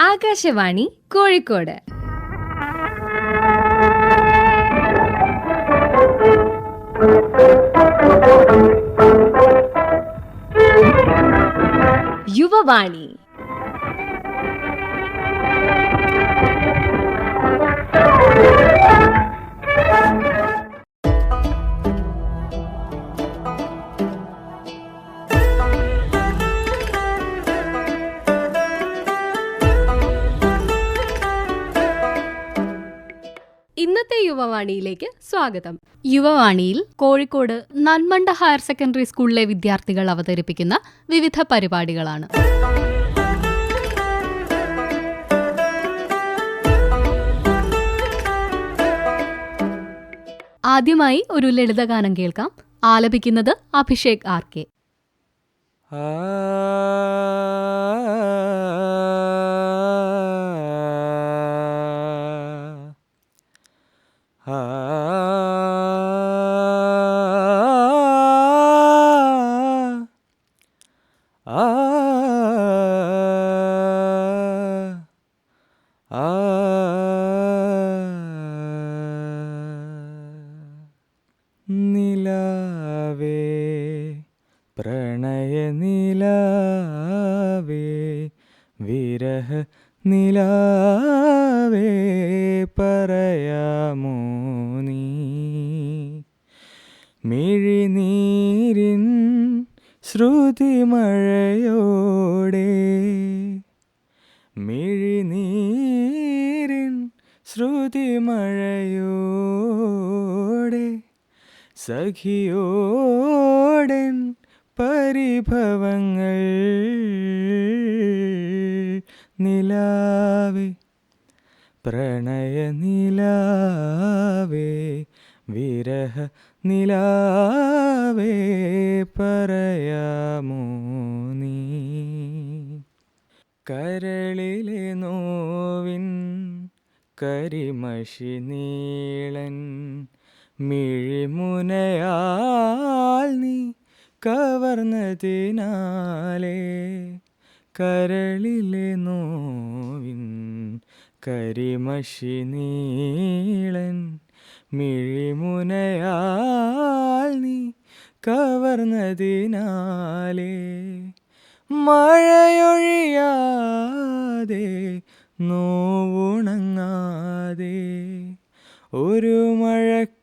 ആകാശവാണി കോഴിക്കോട്. യുവവാണി. ഇന്നത്തെ യുവവാണിയിലേക്ക് സ്വാഗതം. യുവവാണിയിൽ കോഴിക്കോട് നന്മണ്ട ഹയർ സെക്കൻഡറി സ്കൂളിലെ വിദ്യാർത്ഥികൾ അവതരിപ്പിക്കുന്ന വിവിധ പരിപാടികളാണ്. ആദ്യമായി ഒരു ലളിതഗാനം കേൾക്കാം. ആലപിക്കുന്നത് അഭിഷേക് ആർ കെ. നിലാവേ വിരഹ നിലാവേ പറയാമോ നീ? മിഴിനീരിൻ ശ്രുതി മഴയോടെ മിഴിനീരിൻ ശ്രുതി മഴയോടെ സഖിയോടൻ പരിഭവങ്ങൾ നിലാവേ പ്രണയ നിലാവേ വിരഹ നിലാവേ പറയാമോ നീ? കരളിലെ നോവിൻ കരിമഷി നീളൻ മിഴിമുനയാൽ നീ കവർന്നതിനാലേ കരളിലെ നോവിൻ കരിമഷി നീളൻ മിഴിമുനയാൽ നീ കവർന്നതിനാലേ മഴയൊഴിയാതെ നോവുണങ്ങാതെ ഒരു മഴക്കാലം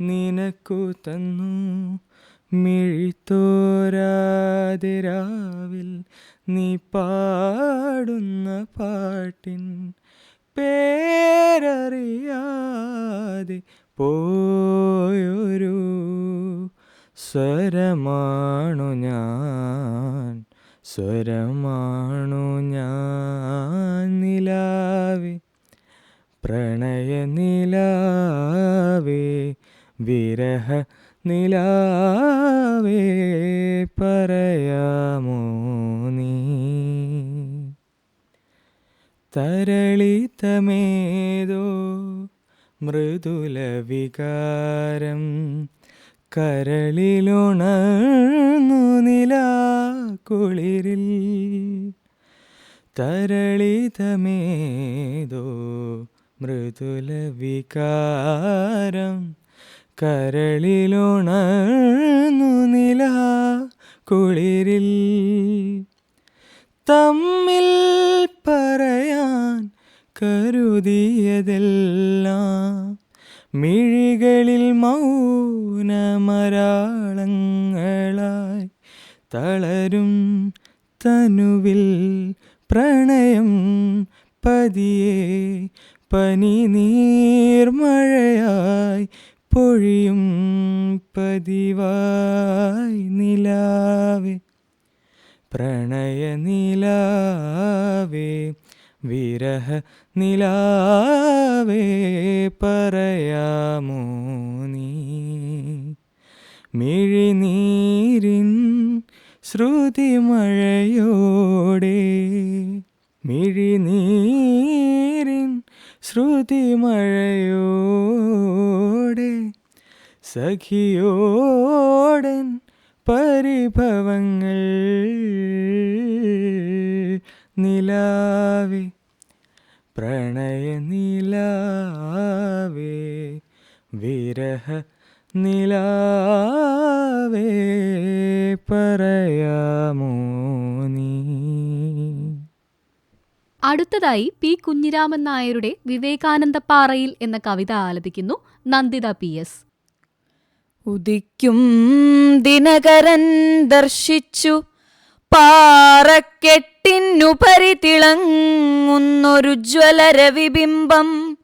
നിനക്കു തന്നു. മിഴിത്തോരാതെ രാവിൽ നീ പാടുന്ന പാട്ടിൻ പേരറിയാതെ പോയൊരു സ്വരമാണു ഞാൻ. സ്വരമാണു ഞാൻ നിലാവേ. പ്രണയ നിലാവേ വിരഹ നിലാവേ പറയാമോ നീ? തരളിതമേതോ മൃദുല വികാരം കരളിലുണർന്നു നിലാകുളിരിൽ തരളിതമേതോ മൃദുല വികാരം കരളിലുണർന്നു നില കുളിരിൽ. തമ്മിൽ പറയാൻ കരുതിയതെല്ലാം മിഴികളിൽ മൗനമരാളങ്ങളായി തളരും തനുവിൽ പ്രണയം പതിയെ പനി നീർമഴയായി പൊഴിയും പതിവായി നിലാവേ. പ്രണയ നിലാവേ വിരഹ നിലാവേ പറയാമോ നീ? മിഴിനീരിൻ ശ്രുതി മഴയോടെ മിഴിനീരിൻ ശ്രുതി മഴയോടെ സഖിയോടൻ പരിഭവങ്ങൾ നിലാവേ പ്രണയ നിലാവേ വിരഹ നിലാവേ പറയാമോ അടുത്തതായി പി കുഞ്ഞിരാമൻ നായരുടെ വിവേകാനന്ദ പാറയിൽ എന്ന കവിത ആലപിക്കുന്നു. Nanditha P S. ഉദിക്കും ദിനകരൻ ദർശിച്ചു. പാറക്കെട്ടിനുപരി തിളങ്ങുന്നൊരു ജ്വലരവിബിംബം.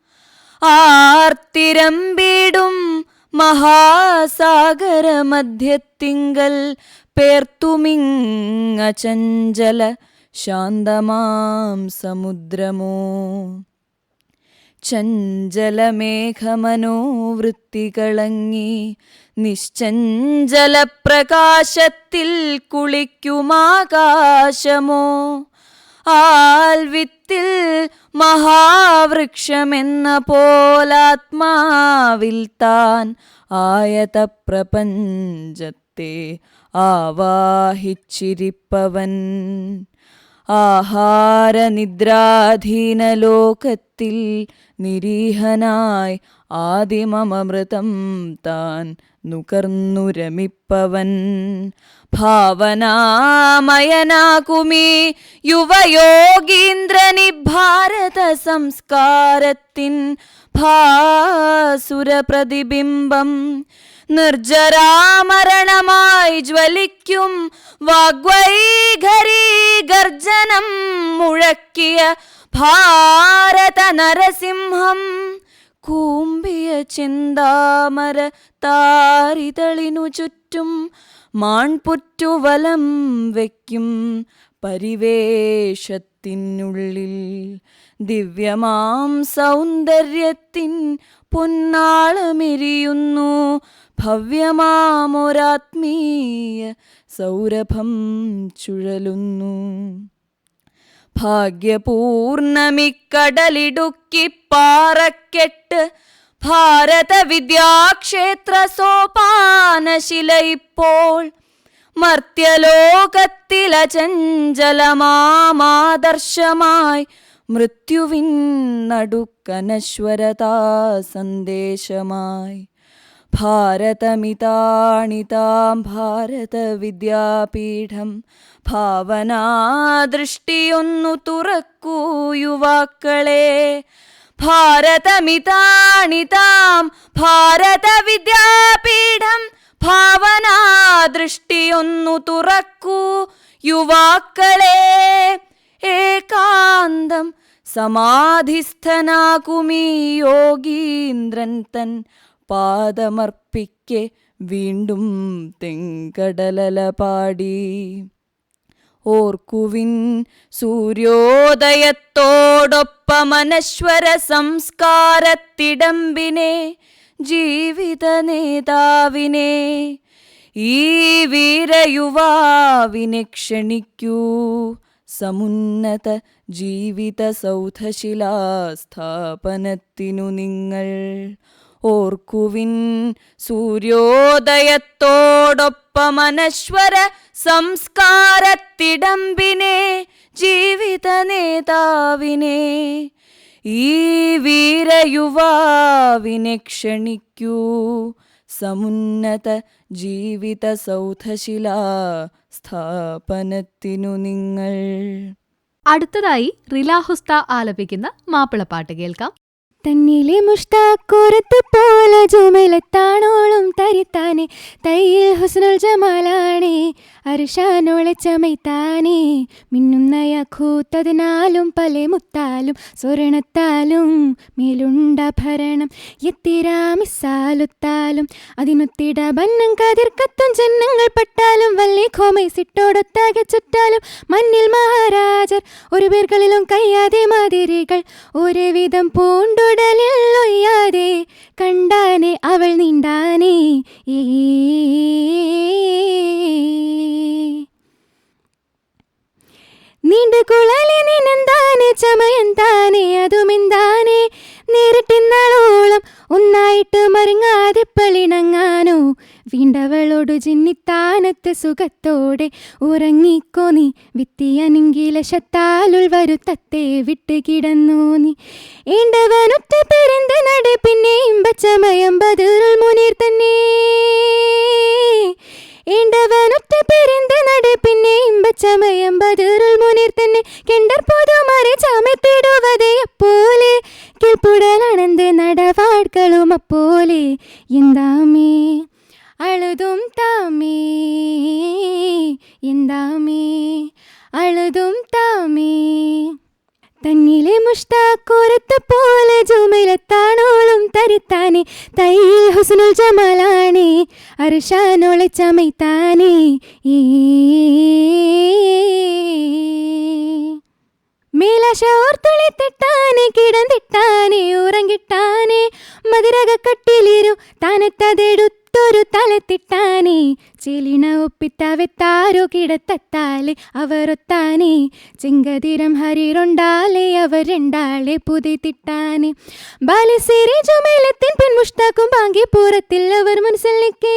ആർത്തിരമ്പിടും മഹാസാഗരമധ്യത്തിങ്കൽ. പേർത്തുമിങ്ങ ചഞ്ചല ശാന്തമാം സമുദ്രമോ? ചഞ്ചലമേഘമനോവൃത്തികളങ്ങി നിശ്ചഞ്ചല പ്രകാശത്തിൽ കുളിക്കുമാകാശമോ? ആൽവിത്തിൽ മഹാവൃക്ഷമെന്ന പോലാത്മാവിൽ താൻ ആയത പ്രപഞ്ചത്തെ ആവാഹിച്ചിരിപ്പവൻ. ആഹാരനിദ്രാധീന ലോകത്തിൽ നിരീഹനായി ആദിമമൃതം താൻ നുകർന്നുരമിപ്പവൻ ഭാവനാമയനാകുമീ യുവയോഗീന്ദ്രനി ഭാരത സംസ്കാരത്തിൻ ഭാസുര പ്രതിബിംബം നിർജരാമരണമായി ജ്വലിക്കും വാഗ്വൈഖരി ഗർജനം മുഴക്കിയ ഭാരത നരസിംഹം. കൂമ്പിയ ചിന്താമര താരിതളിനു ചുറ്റും മാൺപുറ്റുവലം വയ്ക്കും പരിവേഷത്തിനുള്ളിൽ ദിവ്യമാം സൗന്ദര്യത്തിൻ പൊന്നാളമെരിയുന്നു ഭവ്യമാമൊരാത്മീയ സൗരഭം ചുഴലുന്നു. ഭാഗ്യപൂർണമിക്കടലിടുക്കി പാറക്കെട്ട് ഭാരത വിദ്യാക്ഷേത്ര സോപാനശില ഇപ്പോൾ മർത്യലോകത്തിലചഞ്ചലമാമാദർശമായി മൃത്യുവിൻ നടുക്കനശ്വരതാ സന്ദേശമായി ഭാരത വിദ്യാപീഠം ഭാവനാദൃഷ്ടിയൊന്നു തുറക്കൂ യുവാക്കളെ. ഭാരതമിതാണിതാം ഭാരത വിദ്യാപീഠം ഭാവനാദൃഷ്ടിയൊന്നു തുറക്കൂ യുവാക്കളെ. ഏകാന്തം സമാധിസ്ഥനാകുമീ യോഗീന്ദ്രൻ തൻ പാദമർപ്പിക്കെ വീണ്ടും തെങ്കടലല പാടി. ഓർക്കുവിൻ സൂര്യോദയത്തോടൊപ്പമനശ്വര സംസ്കാരത്തിടമ്പിനെ ജീവിത നേതാവിനെ ഈ വീരയുവാവിനെ ക്ഷണിക്കൂ. സമുന്നത ജീവിത സൗധശിലാസ്ഥാപനത്തിനു നിങ്ങൾ ഓർക്കുവിൻ സൂര്യോദയത്തോടൊപ്പമനശ്വര സംസ്കാരത്തിടമ്പിനെ ജീവിത നേതാവിനെ ഈ വീരയുവാവിനെ ക്ഷണിക്കൂ. സമുന്നത ജീവിത സൗധശില സ്ഥാപനത്തിനു നിങ്ങൾ. അടുത്തതായി റിലാഹുസ്ത ആലപിക്കുന്ന മാപ്പിളപ്പാട്ട് കേൾക്കാം. തന്നിലെ മുഷ്താക്കുറത്ത് പോലെ ജുമലത്താണോളും തരിത്താനെ. തയ്യിൽ ഹുസ്നുൽ ജമാലാണേ അർഷാനോളെ ചമൈത്താനെ മിന്നുന്നയ കൂത്തതിനാലും പല മുത്താലും സ്വർണത്താലും മേലുണ്ട ഭരണം എത്തിരാമിസാലുത്താലും അതിനൊത്തിട ബന്നം കതിർക്കത്തും ജന്നങ്ങൾ പട്ടാലും വല്ലി ഖോമൈ സിട്ടോടൊത്താകെ ചുറ്റാലും മണ്ണിൽ മഹാരാജർ ഒരു പേർകളിലും കയ്യാതെ മാതിരികൾ ഒരേ വിധം പൂണ്ടുടലിൽ ഒയ്യാതെ കണ്ടാനെ അവൾ നീണ്ടാനേ. ഏ നീണ്ട കുളലി നിന്നെന്താനെ ചമയന്താനെ അതുമെന്താനെ? നേരിട്ടിന്നാളോളം ഒന്നായിട്ട് മറിങ്ങാതെ പളിണങ്ങാനോ? വീണ്ടവളോട് ജിന്നിത്താനത്ത് സുഖത്തോടെ ഉറങ്ങിക്കോ നീ? വിത്തിയനെങ്കിലശത്താലുൾ വരുത്തത്തെ വിട്ട് കിടന്നു നീ? ഏണ്ടവനൊറ്റ പെരുന്ത നട പിന്നെ ഇമ്പച്ചമയം ബദറുൽ മുനീർ തന്നെ. അർഷാനോളെ ചമയ്ത്താനേ ഈ മേലാശ ഓർത്തുളിത്തിട്ടാനെ കിടന്നിട്ടാനെ ഉറങ്ങിട്ടാനെ മതിരക കട്ടിലിരു താനത്തതെടുത്തൊരു തലത്തിട്ടാനെ? ചെലിണ ഒപ്പിത്തവെത്താരോ കിടത്തത്താലെ അവരൊത്താനെ. ചിങ്കതിരം ഹരിറുണ്ടാലെ അവർ രണ്ടാളെ പുതിത്തിട്ടാനെ ബാലശ്ശേരി ചുമലത്തിൻ പെൺമുഷ്ടാക്കും ബാങ്കി പൂരത്തിൽ അവർ മനസ്സിലേക്കേ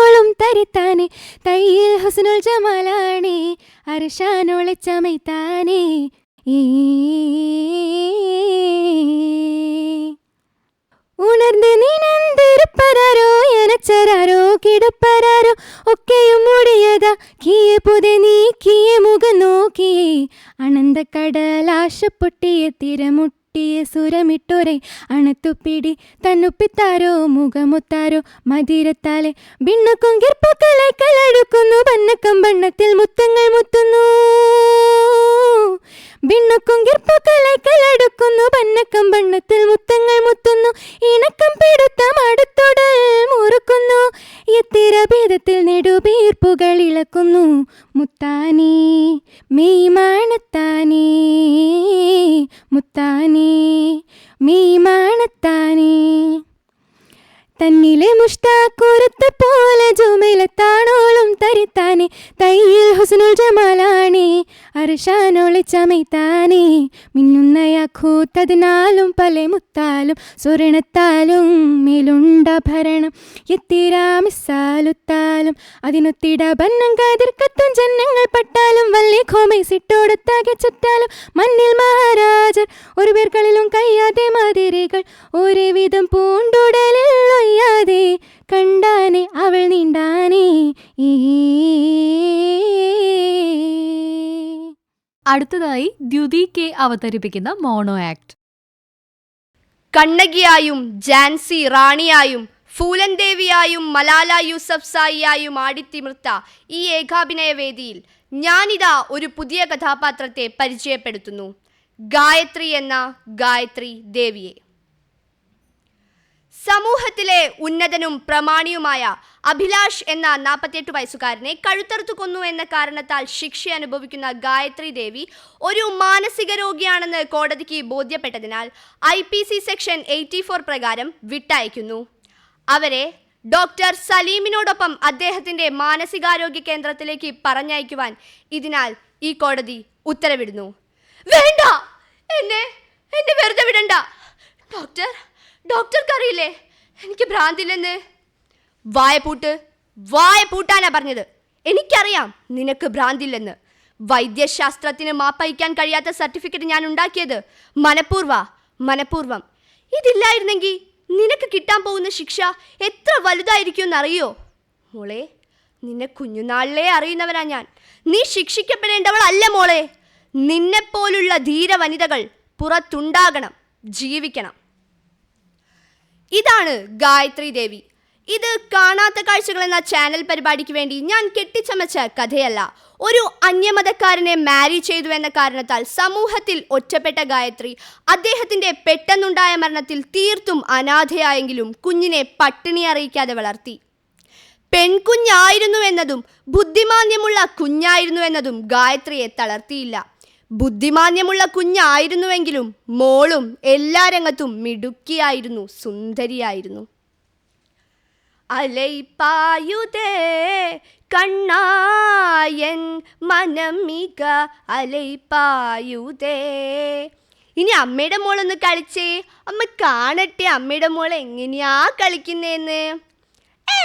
തരിത്താനെ തയ്യിൽ ഹുസ്നുൽ ജമാലാണേ അർഷാനോളെ ചമയ്ത്താനേ ഉണർന്ന് നീനന്തിരുപ്പരാരോ എനച്ചരാരോ കിടപ്പരാരോ ഒക്കെയും മുടിയതാ കീയെ പുതെ കീയ മുഖം നോക്കിയേ. അനന്തക്കടലാശ പൊട്ടിയ പൊട്ടിയ തിരമുട്ടിയ സുരമിട്ടൊരേ അണത്തുപ്പിടി തന്നുപ്പിത്താരോ മുഖമുത്താരോ മതിരത്താലെ ഭിണ്ണക്കും കിർപ്പക്കലെ കലടുക്കുന്നു. ബന്നക്കം ബണ്ണത്തിൽ മുത്തങ്ങൾ മുത്തുന്നു. ഭിണ്ണക്കും കിർപ്പക്കലെ കലടുക്കുന്നു. പന്നക്കം ബണ്ണത്തിൽ മുത്തങ്ങൾ മുത്തുന്നു. ഇണക്കം പിടുത്തം അടുത്തൊടൽ മുറുക്കുന്നു. എത്തിര ഭേദത്തിൽ നെടുപീർപ്പുകൾ ഇളക്കുന്നു മുത്താനേ മെയ് മാണത്താനേ മുത്താനേ മെയ് മാണത്താനേ തന്നിലെ മുഷ്താക്കുരത്ത് പോലെ ജുമയിലെത്താണോളും തരിത്താനെ. തയ്യിൽ ഹുസനുൽ ജമാലാണേ അർഷാനോളെ ചമയ്ത്താനേ മിന്നുന്നയാഖൂത്തതിനാലും പല മുത്താലും സ്വർണത്താലും മേലുണ്ടാഭരണം എത്തിരാമിസാലുത്താലും അതിനൊത്തിട ബന്നം കാതിർക്കത്തും ജനങ്ങൾ പട്ടാലും വള്ളി ഖോമൈസിട്ടോടത്താകെ ചുറ്റാലും. മണ്ണിൽ മഹാരാജർ ഒരു പേർക്കളിലും കയ്യാതെ മാതിരികൾ ഒരേ വിധം പൂണ്ടുടലിൽ കണ്ടാനെ അവൾ നീണ്ടാനേ. ഈ അടുത്തതായി ദ്യുതി കെ അവതരിപ്പിക്കുന്ന മോണോ ആക്ട്. കണ്ണകിയായും ജാൻസി റാണിയായും ഫൂലൻ ദേവിയായും മലാല യൂസഫ് സായിയായും ആടിത്തിമിർത്ത ഈ ഏകാഭിനയ വേദിയിൽ ഞാനിതാ ഒരു പുതിയ കഥാപാത്രത്തെ പരിചയപ്പെടുത്തുന്നു. ഗായത്രി എന്ന ഗായത്രി ദേവിയെ. സമൂഹത്തിലെ ഉന്നതനും പ്രമാണിയുമായ അഭിലാഷ് എന്ന നാൽപ്പത്തിയെട്ട് വയസ്സുകാരനെ കഴുത്തറുത്തു കൊന്നു എന്ന കാരണത്താൽ ശിക്ഷ അനുഭവിക്കുന്ന ഗായത്രി ദേവി ഒരു മാനസിക രോഗിയാണെന്ന് കോടതിക്ക് ബോധ്യപ്പെട്ടതിനാൽ I P C section eighty four പ്രകാരം വിട്ടയക്കുന്നു. അവരെ ഡോക്ടർ സലീമിനോടൊപ്പം അദ്ദേഹത്തിന്റെ മാനസികാരോഗ്യ കേന്ദ്രത്തിലേക്ക് പറഞ്ഞയക്കുവാൻ ഇതിനാൽ ഈ കോടതി ഉത്തരവിടുന്നു. വേണ്ട! എന്നെ എന്നെ വെറുതെ വിടണ്ട. ഡോക്ടർ ഡോക്ടർക്കറിയില്ലേ? എനിക്ക് ഭ്രാന്തില്ലെന്ന്. വായ പൂട്ട് വായ പൂട്ടാനാ പറഞ്ഞത്. എനിക്കറിയാം നിനക്ക് ഭ്രാന്തില്ലെന്ന്. വൈദ്യശാസ്ത്രത്തിന് മാപ്പയക്കാൻ കഴിയാത്ത സർട്ടിഫിക്കറ്റ് ഞാൻ ഉണ്ടാക്കിയത്. മനഃപൂർവ മനഃപൂർവം. ഇതില്ലായിരുന്നെങ്കിൽ നിനക്ക് കിട്ടാൻ പോകുന്ന ശിക്ഷ എത്ര വലുതായിരിക്കും എന്നറിയോ മോളെ നിന്നെ കുഞ്ഞുനാളിലേ അറിയുന്നവനാ ഞാൻ. നീ ശിക്ഷിക്കപ്പെടേണ്ടവളല്ല മോളെ. നിന്നെപ്പോലുള്ള ധീര വനിതകൾ പുറത്തുണ്ടാകണം ജീവിക്കണം. ഇതാണ് ഗായത്രി ദേവി. ഇത് കാണാത്ത കാഴ്ചകൾ എന്ന ചാനൽ പരിപാടിക്ക് വേണ്ടി ഞാൻ കെട്ടിച്ചമച്ച കഥയല്ല. ഒരു അന്യമതക്കാരനെ മാരി ചെയ്തു എന്ന കാരണത്താൽ സമൂഹത്തിൽ ഒറ്റപ്പെട്ട ഗായത്രി അദ്ദേഹത്തിന്റെ പെട്ടെന്നുണ്ടായ മരണത്തിൽ തീർത്തും അനാഥയായെങ്കിലും കുഞ്ഞിനെ പട്ടിണി അറിയിക്കാതെ വളർത്തി. പെൺകുഞ്ഞായിരുന്നുവെന്നതും ബുദ്ധിമാന്യമുള്ള കുഞ്ഞായിരുന്നുവെന്നതും ഗായത്രിയെ തളർത്തിയില്ല. ബുദ്ധിമാന്യമുള്ള കുഞ്ഞായിരുന്നുവെങ്കിലും മോളും എല്ലാ രംഗത്തും മിടുക്കിയായിരുന്നു സുന്ദരിയായിരുന്നു. അലൈപ്പായുതേ കണ്ണായൻ മനമിക അലൈപ്പായുതേ ഇനി അമ്മയുടെ മോളൊന്ന് കളിച്ചേ. അമ്മ കാണട്ടെ അമ്മയുടെ മോൾ എങ്ങനെയാ കളിക്കുന്നേന്ന്? ഏ,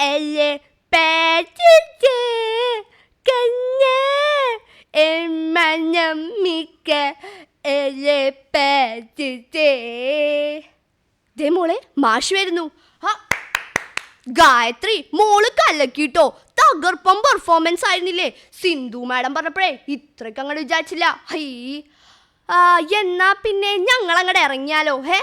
എല്ലെ പേറ്റിച്ചേ, കഞ്ഞേ, എൻ മിക്ക ദേ മോളെ മാഷ് വരുന്നു. ഗായത്രി മോൾ കലക്കിട്ടോ. തകർപ്പം പെർഫോമൻസ് ആയിരുന്നില്ലേ? സിന്ധു മാഡം പറഞ്ഞപ്പോഴേ ഇത്രയ്ക്ക് അങ്ങോട്ട് വിചാരിച്ചില്ല. ഹൈ. എന്നാ പിന്നെ ഞങ്ങൾ അങ്ങോട്ട് ഇറങ്ങിയാലോ ഹേ?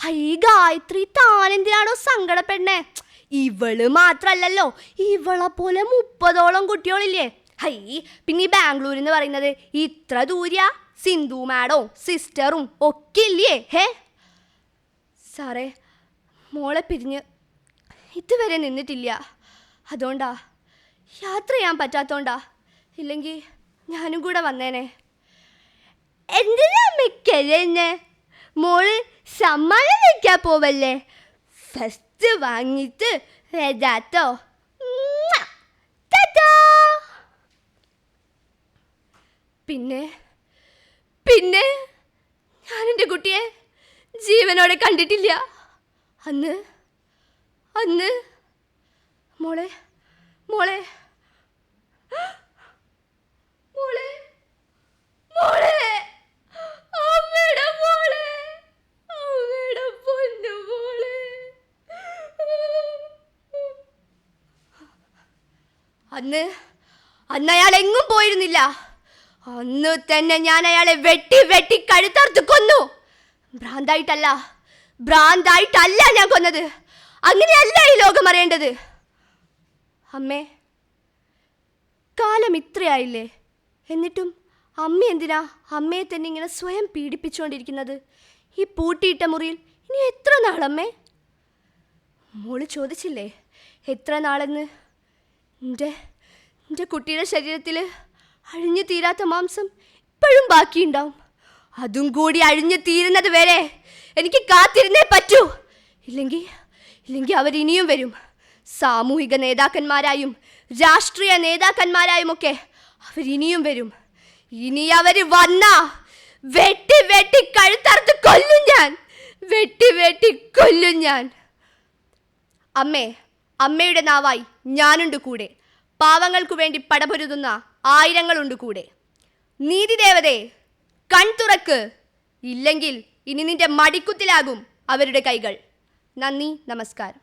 ഹൈ ഗായത്രി താനെന്തിനാണോ സങ്കടപ്പെടണേ? ഇവൾ മാത്രല്ലല്ലോ. ഇവളെ പോലെ മുപ്പതോളം കുട്ടികളില്ലേ? ഹൈ. പിന്നെ ഈ ബാംഗ്ലൂർ എന്ന് പറയുന്നത് ഇത്ര ദൂര സിന്ധു മാഡവും സിസ്റ്ററും ഒക്കെ ഇല്ലേ ഹേ? സാറേ മോളെ പിരിഞ്ഞ് ഇതുവരെ നിന്നിട്ടില്ല. അതുകൊണ്ടാ യാത്ര ചെയ്യാൻ പറ്റാത്തോണ്ടാ. ഇല്ലെങ്കിൽ ഞാനും കൂടെ വന്നേനെ. എന്തിനാ മിക്കല്ലേ മോൾ സമ്മാനം വയ്ക്കാൻ പോവല്ലേ? ഫസ്റ്റ് വാങ്ങിയിട്ട് വരാട്ടോ. പിന്നെ പിന്നെ ഞാൻ എന്റെ കുട്ടിയെ ജീവനോടെ കണ്ടിട്ടില്ല. അന്ന് അന്ന് മോളെ മോളെ മോളെ മോളെ അമ്മയുടെ മോളെ അമ്മയുടെ പൊന്നു മോളെ. അന്ന് അന്ന് അയാൾ എങ്ങും പോയിരുന്നില്ല. അന്ന് തന്നെ ഞാൻ അയാളെ വെട്ടി വെട്ടി കഴുത്തറുത്ത് കൊന്നു. ഭ്രാന്തായിട്ടല്ല ഭ്രാന്തായിട്ടല്ല ഞാൻ കൊന്നത്. അങ്ങനെയല്ല ഈ ലോകം അറിയേണ്ടത്. അമ്മേ കാലം ഇത്രയായില്ലേ? എന്നിട്ടും അമ്മ എന്തിനാ അമ്മയെ തന്നെ ഇങ്ങനെ സ്വയം പീഡിപ്പിച്ചുകൊണ്ടിരിക്കുന്നത്? ഈ പൂട്ടിയിട്ട മുറിയിൽ ഇനി എത്ര നാളമ്മേ മോൾ ചോദിച്ചില്ലേ എത്ര നാളെന്ന്? എന്റെ എന്റെ കുട്ടിയുടെ ശരീരത്തിൽ അഴിഞ്ഞു തീരാത്ത മാംസം ഇപ്പോഴും ബാക്കിയുണ്ടാവും. അതും കൂടി അഴിഞ്ഞു തീരുന്നത് വരെ എനിക്ക് കാത്തിരുന്നേ പറ്റൂ. ഇല്ലെങ്കിൽ ഇല്ലെങ്കിൽ അവർ ഇനിയും വരും. സാമൂഹിക നേതാക്കന്മാരായും രാഷ്ട്രീയ നേതാക്കന്മാരായുമൊക്കെ അവർ ഇനിയും വരും. ഇനി അവർ വന്നാ വെട്ടി വെട്ടി കഴുത്തറുത്ത് കൊല്ലും ഞാൻ. വെട്ടി വെട്ടി കൊല്ലും ഞാൻ. അമ്മേ അമ്മയുടെ നാവായി ഞാനുണ്ട് കൂടെ. പാവങ്ങൾക്കു വേണ്ടി പടപൊരുതുന്ന ആയിരങ്ങളുണ്ട് കൂടെ. നീതിദേവതേ കൺ തുറക്ക്. ഇല്ലെങ്കിൽ ഇനി നിന്റെ മടിക്കുത്തിലാകും അവരുടെ കൈകൾ. നന്ദി നമസ്കാരം.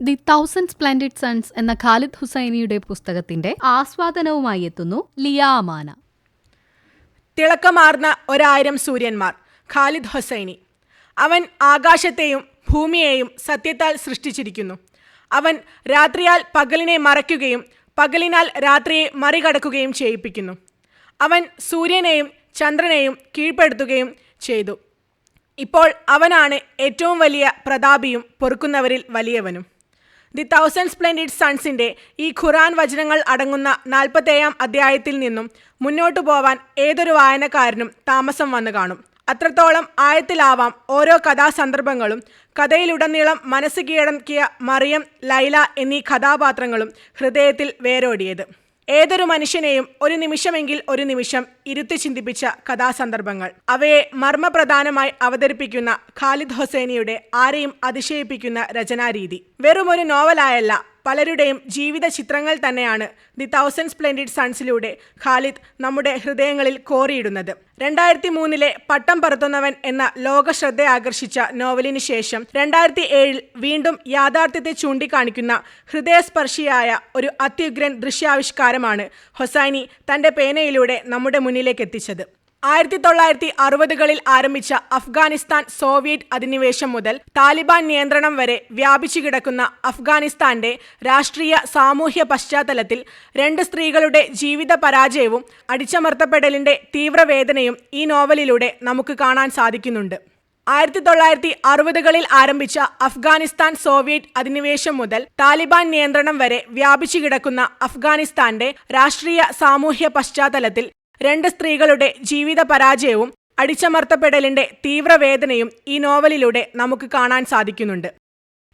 ദി തൗസൻഡ് സ്പ്ലെൻഡിഡ് സൺസ് എന്ന ഖാലിദ് ഹുസൈനിയുടെ പുസ്തകത്തിന്റെ ആസ്വാദനവുമായി എത്തുന്നു ലിയ അമാന തിളക്കമാർന്ന ഒരായിരം സൂര്യന്മാർ ഖാലിദ് ഹുസൈനി. അവൻ ആകാശത്തെയും ഭൂമിയെയും സത്യത്താൽ സൃഷ്ടിച്ചിരിക്കുന്നു. അവൻ രാത്രിയാൽ പകലിനെ മറയ്ക്കുകയും പകലിനാൽ രാത്രിയെ മറികടക്കുകയും ചെയ്യിപ്പിക്കുന്നു. അവൻ സൂര്യനെയും ചന്ദ്രനെയും കീഴ്പ്പെടുത്തുകയും ചെയ്തു. ഇപ്പോൾ അവനാണ് ഏറ്റവും വലിയ പ്രതാപിയും പൊറുക്കുന്നവരിൽ വലിയവനും. ദി തൗസൻഡ് സ്പ്ലെൻഡിഡ് സൺസിന്റെ ഈ ഖുറാൻ വചനങ്ങൾ അടങ്ങുന്ന നാൽപ്പത്തേഴാം അധ്യായത്തിൽ നിന്നും മുന്നോട്ടു പോവാൻ ഏതൊരു വായനക്കാരനും താമസം വന്നു കാണും. അത്രത്തോളം ആഴത്തിലാവാം ഓരോ കഥാസന്ദർഭങ്ങളും കഥയിലുടനീളം മനസ്സ് കീഴടക്കിയ മറിയം ലൈല എന്നീ കഥാപാത്രങ്ങളും ഹൃദയത്തിൽ വേരോടിയത്. ഏതൊരു മനുഷ്യനെയും ഒരു നിമിഷമെങ്കിൽ ഒരു നിമിഷം ഇരുത്തി ചിന്തിപ്പിച്ച കഥാസന്ദർഭങ്ങൾ. അവയെ മർമ്മപ്രധാനമായി അവതരിപ്പിക്കുന്ന ഖാലിദ് ഹുസൈനിയുടെ ആരെയും അതിശയിപ്പിക്കുന്ന രചനാരീതി. വെറുമൊരു നോവലായല്ല പലരുടെയും ജീവിത ചിത്രങ്ങൾ തന്നെയാണ് ദി തൗസൻഡ് സ്പ്ലെൻഡിഡ് സൺസിലൂടെ ഖാലിദ് നമ്മുടെ ഹൃദയങ്ങളിൽ കോറിയിടുന്നത്. രണ്ടായിരത്തി മൂന്നിലെ പട്ടം പറത്തുന്നവൻ എന്ന ലോക ശ്രദ്ധ ആകർഷിച്ച നോവലിന് ശേഷം രണ്ടായിരത്തി ഏഴിൽ വീണ്ടും യാഥാർത്ഥ്യത്തെ ചൂണ്ടിക്കാണിക്കുന്ന ഹൃദയസ്പർശിയായ ഒരു അത്യുഗ്രൻ ദൃശ്യാവിഷ്കാരമാണ് ഹൊസൈനി തന്റെ പേനയിലൂടെ നമ്മുടെ മുന്നിലേക്ക് എത്തിച്ചത്. ആയിരത്തി തൊള്ളായിരത്തി അറുപതുകളിൽ ആരംഭിച്ച അഫ്ഗാനിസ്ഥാൻ സോവിയറ്റ് അധിനിവേശം മുതൽ താലിബാൻ നിയന്ത്രണം വരെ വ്യാപിച്ചു കിടക്കുന്ന അഫ്ഗാനിസ്ഥാന്റെ രാഷ്ട്രീയ സാമൂഹ്യ പശ്ചാത്തലത്തിൽ രണ്ട് സ്ത്രീകളുടെ ജീവിത പരാജയവും അടിച്ചമർത്തപ്പെടലിന്റെ തീവ്രവേദനയും ഈ നോവലിലൂടെ നമുക്ക് കാണാൻ സാധിക്കുന്നുണ്ട്. ആയിരത്തി തൊള്ളായിരത്തി അറുപതുകളിൽ ആരംഭിച്ച അഫ്ഗാനിസ്ഥാൻ സോവിയറ്റ് അധിനിവേശം മുതൽ താലിബാൻ നിയന്ത്രണം വരെ വ്യാപിച്ചു കിടക്കുന്ന അഫ്ഗാനിസ്ഥാന്റെ രാഷ്ട്രീയ സാമൂഹ്യ പശ്ചാത്തലത്തിൽ രണ്ട് സ്ത്രീകളുടെ ജീവിത പരാജയവും അടിച്ചമർത്തപ്പെടലിന്റെ തീവ്രവേദനയും ഈ നോവലിലൂടെ നമുക്ക് കാണാൻ സാധിക്കുന്നുണ്ട്.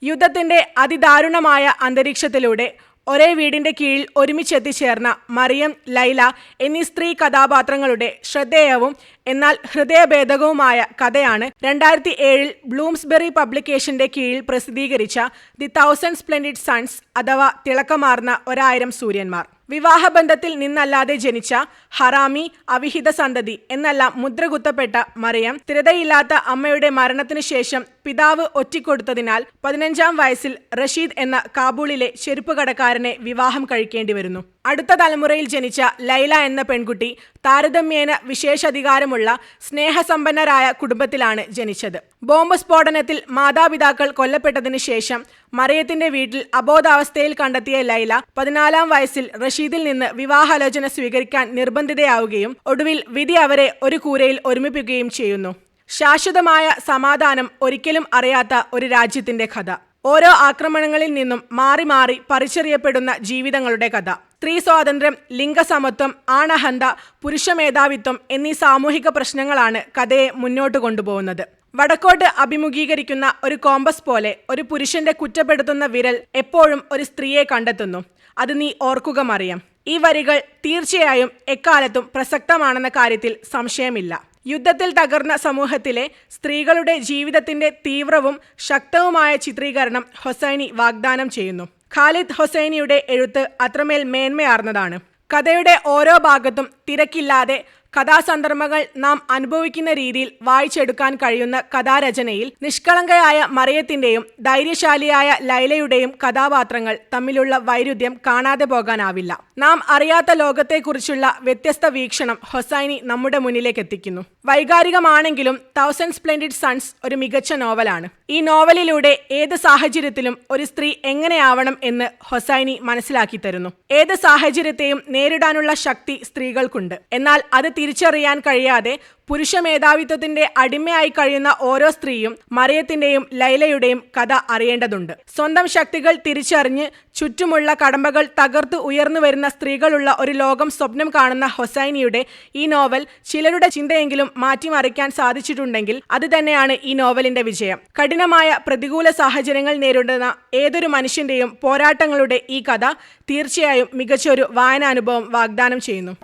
യുദ്ധത്തിന്റെ അതിദാരുണമായ അന്തരീക്ഷത്തിലൂടെ ഒരേ വീടിന്റെ കീഴിൽ ഒരുമിച്ചെത്തിച്ചേർന്ന മറിയം ലൈല എന്നീ സ്ത്രീ കഥാപാത്രങ്ങളുടെ ശ്രദ്ധേയവും എന്നാൽ ഹൃദയഭേദകവുമായ കഥയാണ് രണ്ടായിരത്തി ഏഴിൽ ബ്ലൂംസ്ബെറി പബ്ലിക്കേഷന്റെ കീഴിൽ പ്രസിദ്ധീകരിച്ച ദി തൗസൻഡ് സ്പ്ലെൻഡിഡ് സൺസ് അഥവാ തിളക്കമാർന്ന ഒരായിരം സൂര്യന്മാർ. വിവാഹബന്ധത്തിൽ നിന്നല്ലാതെ ജനിച്ച ഹറാമി അവിഹിത സന്തതി എന്നെല്ലാം മുദ്രകുത്തപ്പെട്ട മറിയം. സ്ഥിരതയില്ലാത്ത അമ്മയുടെ മരണത്തിനു ശേഷം പിതാവ് ഒറ്റിക്കൊടുത്തതിനാൽ പതിനഞ്ചാം വയസ്സിൽ റഷീദ് എന്ന കാബൂളിലെ ചെരുപ്പ് കടക്കാരനെ വിവാഹം കഴിക്കേണ്ടി വരുന്നു അടുത്ത തലമുറയിൽ ജനിച്ച ലൈല എന്ന പെൺകുട്ടി താരതമ്യേന വിശേഷാധികാരമുള്ള സ്നേഹസമ്പന്നരായ കുടുംബത്തിലാണ് ജനിച്ചത്. ബോംബ് സ്ഫോടനത്തിൽ മാതാപിതാക്കൾ കൊല്ലപ്പെട്ടതിനു ശേഷം മറിയത്തിന്റെ വീട്ടിൽ അബോധാവസ്ഥയിൽ കണ്ടെത്തിയ ലൈല പതിനാലാം വയസ്സിൽ റഷീദിൽ നിന്ന് വിവാഹാലോചന സ്വീകരിക്കാൻ നിർബന്ധിതയാവുകയും ഒടുവിൽ വിധി അവരെ ഒരു കൂരയിൽ ഒരുമിപ്പിക്കുകയും ചെയ്യുന്നു. ശാശ്വതമായ സമാധാനം ഒരിക്കലും അറിയാത്ത ഒരു രാജ്യത്തിന്റെ കഥ. ഓരോ ആക്രമണങ്ങളിൽ നിന്നും മാറി മാറി പറിച്ചെറിയപ്പെടുന്ന ജീവിതങ്ങളുടെ കഥ. സ്ത്രീ സ്വാതന്ത്ര്യം ലിംഗസമത്വം ആണഹന്ത പുരുഷ മേധാവിത്വം എന്നീ സാമൂഹിക പ്രശ്നങ്ങളാണ് കഥയെ മുന്നോട്ട് കൊണ്ടുപോകുന്നത്. വടക്കോട്ട് അഭിമുഖീകരിക്കുന്ന ഒരു കോമ്പസ് പോലെ ഒരു പുരുഷന്റെ കുറ്റപ്പെടുത്തുന്ന വിരൽ എപ്പോഴും ഒരു സ്ത്രീയെ കണ്ടെത്തുന്നു. അത് നീ ഓർക്കുക മറിയാം. ഈ വരികൾ തീർച്ചയായും എക്കാലത്തും പ്രസക്തമാണെന്ന കാര്യത്തിൽ സംശയമില്ല. യുദ്ധത്തിൽ തകർന്ന സമൂഹത്തിലെ സ്ത്രീകളുടെ ജീവിതത്തിന്റെ തീവ്രവും ശക്തവുമായ ചിത്രീകരണം ഹൊസൈനി വാഗ്ദാനം ചെയ്യുന്നു. ഖാലിദ് ഹൊസൈനിയുടെ എഴുത്ത് അത്രമേൽ മേന്മയാർന്നതാണ്. കഥയുടെ ഓരോ ഭാഗത്തും തിരക്കില്ലാതെ കഥാസന്ദർഭങ്ങൾ നാം അനുഭവിക്കുന്ന രീതിയിൽ വായിച്ചെടുക്കാൻ കഴിയുന്ന കഥാരചനയിൽ നിഷ്കളങ്കയായ മറിയത്തിന്റെയും ധൈര്യശാലിയായ ലൈലയുടെയും കഥാപാത്രങ്ങൾ തമ്മിലുള്ള വൈരുദ്ധ്യം കാണാതെ പോകാനാവില്ല. നാം അറിയാത്ത ലോകത്തെക്കുറിച്ചുള്ള വ്യത്യസ്ത വീക്ഷണം ഹൊസൈനി നമ്മുടെ മുന്നിലേക്ക് എത്തിക്കുന്നു. വൈകാരികമാണെങ്കിലും തൗസൻഡ് സ്പ്ലെൻഡിഡ് സൺസ് ഒരു മികച്ച നോവലാണ്. ഈ നോവലിലൂടെ ഏത് സാഹചര്യത്തിലും ഒരു സ്ത്രീ എങ്ങനെയാവണം എന്ന് ഹൊസൈനി മനസ്സിലാക്കി തരുന്നു. ഏത് സാഹചര്യത്തെയും നേരിടാനുള്ള ശക്തി സ്ത്രീകൾക്കുണ്ട്. എന്നാൽ അത് തിരിച്ചറിയാൻ കഴിയാതെ പുരുഷ മേധാവിത്വത്തിന്റെ അടിമയായി കഴിയുന്ന ഓരോ സ്ത്രീയും മറിയത്തിന്റെയും ലൈലയുടെയും കഥ അറിയേണ്ടതുണ്ട്. സ്വന്തം ശക്തികൾ തിരിച്ചറിഞ്ഞ് ചുറ്റുമുള്ള കടമ്പകൾ തകർത്ത് ഉയർന്നു വരുന്ന സ്ത്രീകളുള്ള ഒരു ലോകം സ്വപ്നം കാണുന്ന ഹൊസൈനിയുടെ ഈ നോവൽ ചിലരുടെ ചിന്തയെങ്കിലും മാറ്റിമറിക്കാൻ സാധിച്ചിട്ടുണ്ടെങ്കിൽ അത് തന്നെയാണ് ഈ നോവലിന്റെ വിജയം. കഠിനമായ പ്രതികൂല സാഹചര്യങ്ങൾ നേരിടുന്ന ഏതൊരു മനുഷ്യന്റെയും പോരാട്ടങ്ങളുടെ ഈ കഥ തീർച്ചയായും മികച്ചൊരു വായനാനുഭവം വാഗ്ദാനം ചെയ്യുന്നു.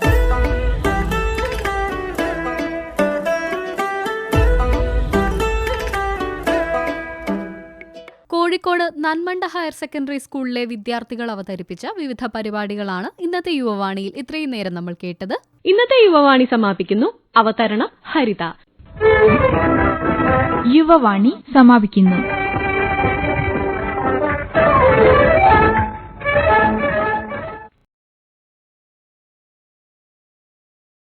കോഴിക്കോട് നന്മണ്ട ഹയർ സെക്കൻഡറി സ്കൂളിലെ വിദ്യാർത്ഥികൾ അവതരിപ്പിച്ച വിവിധ പരിപാടികളാണ് ഇന്നത്തെ യുവവാണിയിൽ. ഇത്രയും നേരം നമ്മൾ കേട്ടത് ഇന്നത്തെ യുവവാണി സമാപിക്കുന്നു. അവതരണം ഹരിത. യുവവാണി സമാപിക്കുന്നു.